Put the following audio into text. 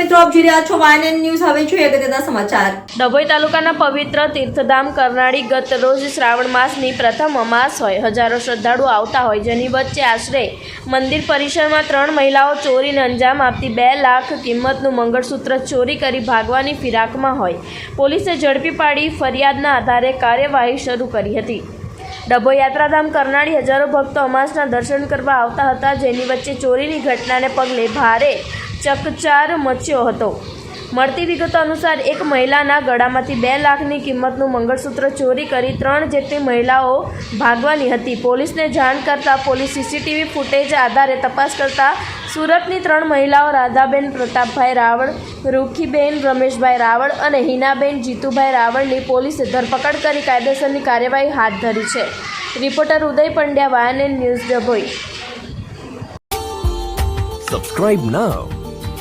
મંગળસૂત્ર ચોરી કરી ભાગવાની ફિરાકમાં હોય. પોલીસે ઝડપી પાડી ફરિયાદના આધારે કાર્યવાહી શરૂ કરી હતી. ડભો યાત્રાધામ કરનાળી હજારો ભક્તો અમાસના દર્શન કરવા આવતા હતા, જેની વચ્ચે ચોરીની ઘટનાને પગલે ભારે ચકચાર મચ્યો હતો. મળતી વિગતો અનુસાર, એક મહિલાના ગળામાંથી બે લાખની કિંમતનું મંગળસૂત્ર ચોરી કરી ત્રણ જેટલી મહિલાઓ ભાગવાની હતી. પોલીસને જાણ કરતાં પોલીસ સીસીટીવી ફૂટેજ આધારે તપાસ કરતાં સુરતની ત્રણ મહિલાઓ, રાધાબેન પ્રતાપભાઈ રાવળ, રૂખીબેન રમેશભાઈ રાવળ અને હિનાબેન જીતુભાઈ રાવળની પોલીસે ધરપકડ કરી કાયદેસરની કાર્યવાહી હાથ ધરી છે. Reporter Uday Pandya, YNN news Dabhoi. Subscribe now